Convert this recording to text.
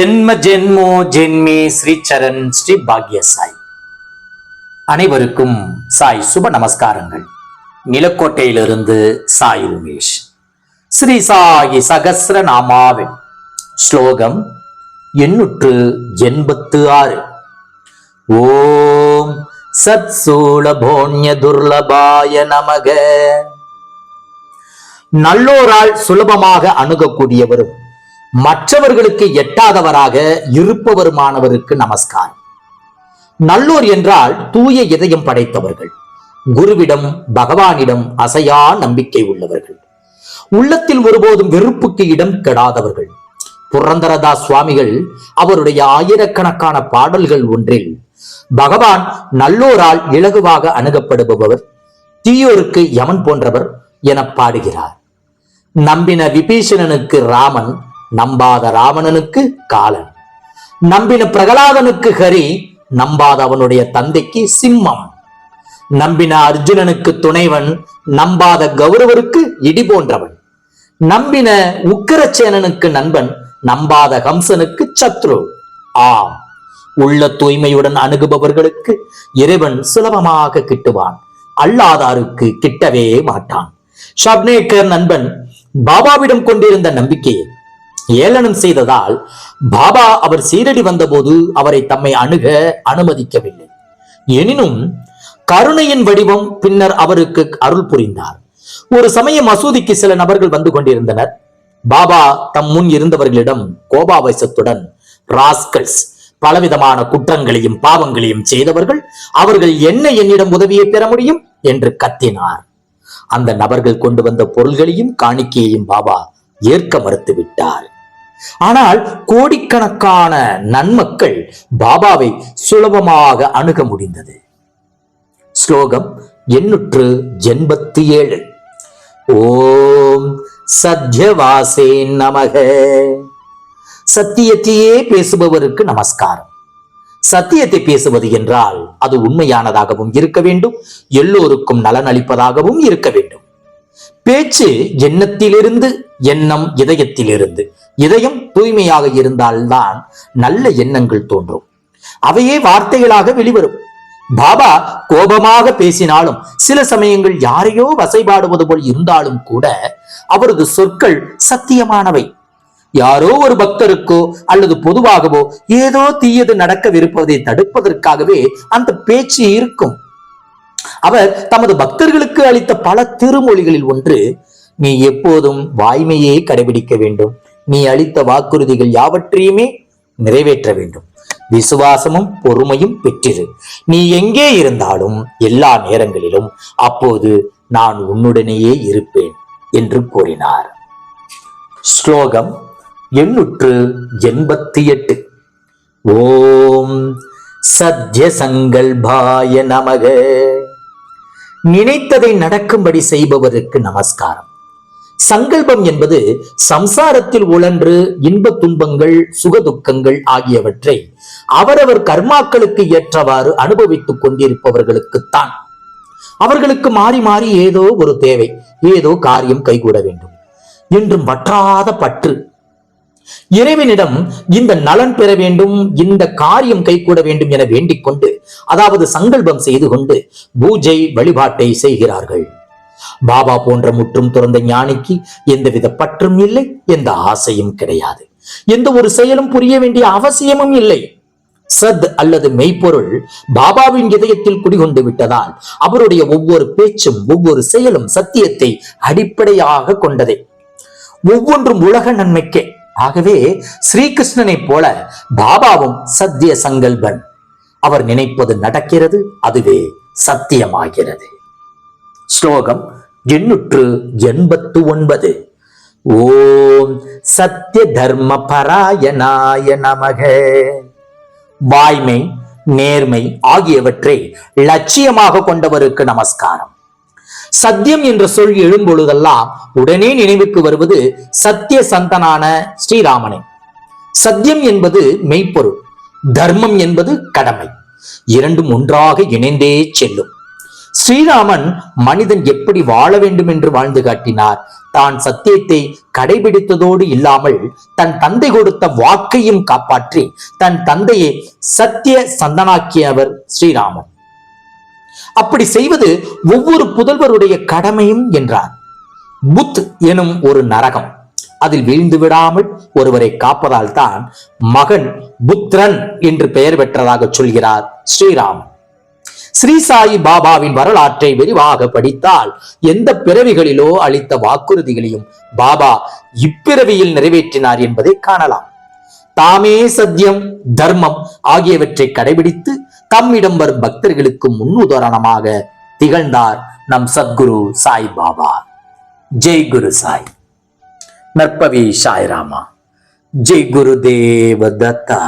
ஜென்ம ஜென்மோ ஜென்மே ஸ்ரீ சரண் ஸ்ரீ பாக்ய சாய் அனைவருக்கும் சாய் சுப நமஸ்காரங்கள். நிலக்கோட்டையிலிருந்து சாய் உமேஷ். ஸ்ரீ சாயி சகசிர நாமாவின் ஸ்லோகம் எண்ணூற்று எண்பத்து ஆறு. ஓம் சத் சூலபோன்ய துர்லபாய நமக. நல்லோரால் சுலபமாக அணுகக்கூடியவரும் மற்றவர்களுக்கு எட்டாதவராக இருப்பவருமானவருக்கு நமஸ்காரம். நல்லோர் என்றால் தூய இதயம் படைத்தவர்கள். குருவிடம் பகவானிடம் அசையா நம்பிக்கை உள்ளவர்கள். உள்ளத்தில் ஒருபோதும் வெறுப்புக்கு இடம் கெடாதவர்கள். புரந்தரதாஸ் சுவாமிகள் அவருடைய ஆயிரக்கணக்கான பாடல்கள் ஒன்றில் பகவான் நல்லோரால் இலகுவாக அணுகப்படுபவர் தீயோருக்கு யமன் போன்றவர் என பாடுகிறார். நம்பின விபீஷணனுக்கு ராமன் நம்பாத ராவணனுக்கு காலன். நம்பின பிரகலாதனுக்கு ஹரி நம்பாத அவனுடைய தந்தைக்கு சிம்மம். நம்பின அர்ஜுனனுக்கு துணைவன் நம்பாத கௌரவருக்கு இடி போன்றவன். நம்பின உக்கிரச்சேனனுக்கு நண்பன் நம்பாத ஹம்சனுக்கு சத்ரு. ஆம் உள்ள தூய்மையுடன் அணுகுபவர்களுக்கு இறைவன் சுலபமாக கிட்டுவான். அல்லாதாருக்கு கிட்டவே மாட்டான். ஷப்னேக்கர் நண்பன் பாபாவிடம் கொண்டிருந்த நம்பிக்கையை ஏளனம் செய்ததால் பாபா அவர் சீரடி வந்தபோது அவரை தம்மை அணுக அனுமதிக்கவில்லை. எனினும் கருணையின் வடிவம் பின்னர் அவருக்கு அருள் புரிந்தார். ஒரு சமய மசூதிக்கு சில நபர்கள் வந்து கொண்டிருந்தனர். பாபா தம் முன் இருந்தவர்களிடம் கோபாவேசத்துடன் ராஸ்கல்ஸ் பலவிதமான குற்றங்களையும் பாவங்களையும் செய்தவர்கள் அவர்கள் என்ன என்னிடம் உதவியை பெற முடியும்? என்று கத்தினார். அந்த நபர்கள் கொண்டு வந்த பொருள்களையும் காணிக்கையையும் பாபா ஏற்க மறுத்து விட்டார் ஆனால் கோடிக்கணக்கான நன்மக்கள் பாபாவை சுலபமாக அணுக முடிந்தது. ஸ்லோகம் எண்ணூற்று எண்பத்தி ஏழு. ஓம் சத்யவாசே நமக. சத்தியத்தையே பேசுபவருக்கு நமஸ்காரம். சத்தியத்தை பேசுவது என்றால் அது உண்மையானதாகவும் இருக்க வேண்டும் எல்லோருக்கும் நலன் அளிப்பதாகவும் இருக்க வேண்டும். பேச்சு எண்ணத்திலிருந்து எண்ணம் இதயத்திலிருந்து. இதயம் தூய்மையாக இருந்தால்தான் நல்ல எண்ணங்கள் தோன்றும். அவையே வார்த்தைகளாக வெளிவரும். பாபா கோபமாக பேசினாலும் சில சமயங்கள் யாரையோ வசைபாடுவது போல் இருந்தாலும் கூட அவரது சொற்கள் சத்தியமானவை. யாரோ ஒரு பக்தருக்கோ அல்லது பொதுவாகவோ ஏதோ தீயது நடக்கவிருப்பதை தடுப்பதற்காகவே அந்த பேச்சு இருக்கும். அவர் தமது பக்தர்களுக்கு அளித்த பல திருமொழிகளில் ஒன்று நீ எப்போதும் வாய்மையே கடைபிடிக்க வேண்டும். நீ அளித்த வாக்குறுதிகள் யாவற்றையுமே நிறைவேற்ற வேண்டும். விசுவாசமும் பொறுமையும் பெற்றிரு. நீ எங்கே இருந்தாலும் எல்லா நேரங்களிலும் அப்போது நான் உன்னுடனேயே இருப்பேன் என்று கூறினார். ஸ்லோகம் எண்ணூற்று எண்பத்தி எட்டு ஓம் சத்ய சங்கல்பாய நமக. நினைத்ததை நடக்கும்படி செய்பவருக்கு நமஸ்காரம். சங்கல்பம் என்பது சம்சாரத்தில் உழன்று இன்ப துன்பங்கள் சுகதுக்கங்கள் ஆகியவற்றை அவரவர் கர்மாக்களுக்கு ஏற்றவாறு அனுபவித்துக் கொண்டிருப்பவர்களுக்குத்தான். அவர்களுக்கு மாறி மாறி ஏதோ ஒரு தேவை ஏதோ காரியம் கைகூட வேண்டும். என்றும் வற்றாத பற்று இறைவனிடம் இந்த நலன் பெற வேண்டும் இந்த காரியம் கைகூட வேண்டும் என வேண்டிக் கொண்டு அதாவது சங்கல்பம் செய்து கொண்டு பூஜை வழிபாட்டை செய்கிறார்கள். பாபா போன்ற முற்றும் துறந்த ஞானிக்கு எந்தவித பற்றும் இல்லை எந்த ஆசையும் கிடையாது. எந்த ஒரு செயலும் புரிய வேண்டிய அவசியமும் இல்லை. சத் அல்லது மெய்ப்பொருள் பாபாவின் இதயத்தில் குடிகொண்டு விட்டதால் அவருடைய ஒவ்வொரு பேச்சும் ஒவ்வொரு செயலும் சத்தியத்தை அடிப்படையாக கொண்டதே. ஒவ்வொன்றும் உலக நன்மைக்கே. ஆகவே ஸ்ரீகிருஷ்ணனை போல பாபாவும் சத்திய சங்கல்பன். அவர் நினைப்பது நடக்கிறது அதுவே சத்தியமாகிறது. ஸ்லோகம் எண்ணூற்று எண்பத்து ஒன்பது ஓம் சத்திய தர்ம பராயணாய நமக. வாய்மை நேர்மை ஆகியவற்றை லட்சியமாக கொண்டவருக்கு நமஸ்காரம். சத்தியம் என்ற சொல் எழும்பொழுதெல்லாம் உடனே நினைவுக்கு வருவது சத்திய சந்தனான ஸ்ரீராமனே. சத்தியம் என்பது மெய்ப்பொருள் தர்மம் என்பது கடமை இரண்டும் ஒன்றாக இணைந்தே செல்லும். ஸ்ரீராமன் மனிதன் எப்படி வாழ வேண்டும் என்று வாழ்ந்து காட்டினார். தான் சத்தியத்தை கடைபிடித்ததோடு இல்லாமல் தன் தந்தை கொடுத்த வாக்கையும் காப்பாற்றி தன் தந்தையை சத்திய சந்தனாக்கியவர் ஸ்ரீராமன். அப்படி செய்வது ஒவ்வொரு புதல்வருடைய கடமையும் என்றார். புத் எனும் ஒரு நரகம். அதில் வீழ்ந்து விடாமல் ஒருவரை காப்பதால் தான் மகன் புத்ரன் என்று பெயர் பெற்றதாக சொல்கிறார் ஸ்ரீராமன். ஸ்ரீ சாயி பாபாவின் வரலாற்றை விரிவாக படித்தால் எந்த பிறவிகளிலோ அளித்த வாக்குறுதிகளையும் பாபா இப்பிறவியில் நிறைவேற்றினார் என்பதை காணலாம். தாமே சத்தியம் தர்மம் ஆகியவற்றை கடைபிடித்து தம்மிடம் வரும் பக்தர்களுக்கு முன்னுதாரணமாக திகழ்ந்தார் நம் சத்குரு சாய் பாபா. ஜெய் குரு சாய். நற்பவி சாய்ராமா ஜெய் குரு தேவதத்தா